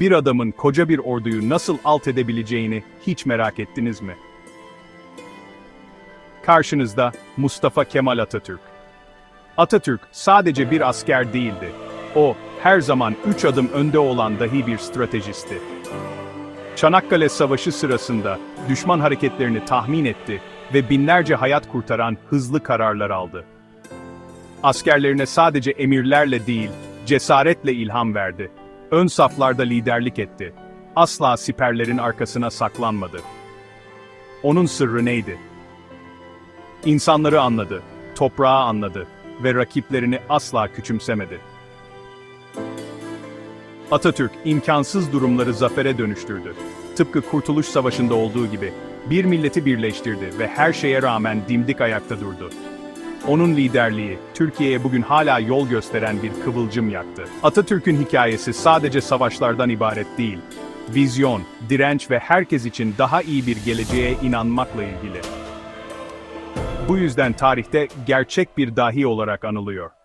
bir adamın koca bir orduyu nasıl alt edebileceğini hiç merak ettiniz mi? Karşınızda Mustafa Kemal Atatürk. Atatürk sadece bir asker değildi. O, her zaman üç adım önde olan dahi bir stratejisti. Çanakkale Savaşı sırasında düşman hareketlerini tahmin etti ve binlerce hayat kurtaran hızlı kararlar aldı. Askerlerine sadece emirlerle değil, cesaretle ilham verdi. Ön saflarda liderlik etti. Asla siperlerin arkasına saklanmadı. Onun sırrı neydi? İnsanları anladı, toprağı anladı ve rakiplerini asla küçümsemedi. Atatürk imkansız durumları zafere dönüştürdü. Tıpkı Kurtuluş Savaşı'nda olduğu gibi bir milleti birleştirdi ve her şeye rağmen dimdik ayakta durdu. Onun liderliği Türkiye'ye bugün hala yol gösteren bir kıvılcım yaktı. Atatürk'ün hikayesi sadece savaşlardan ibaret değil. Vizyon, direnç ve herkes için daha iyi bir geleceğe inanmakla ilgili. Bu yüzden tarihte gerçek bir dahi olarak anılıyor.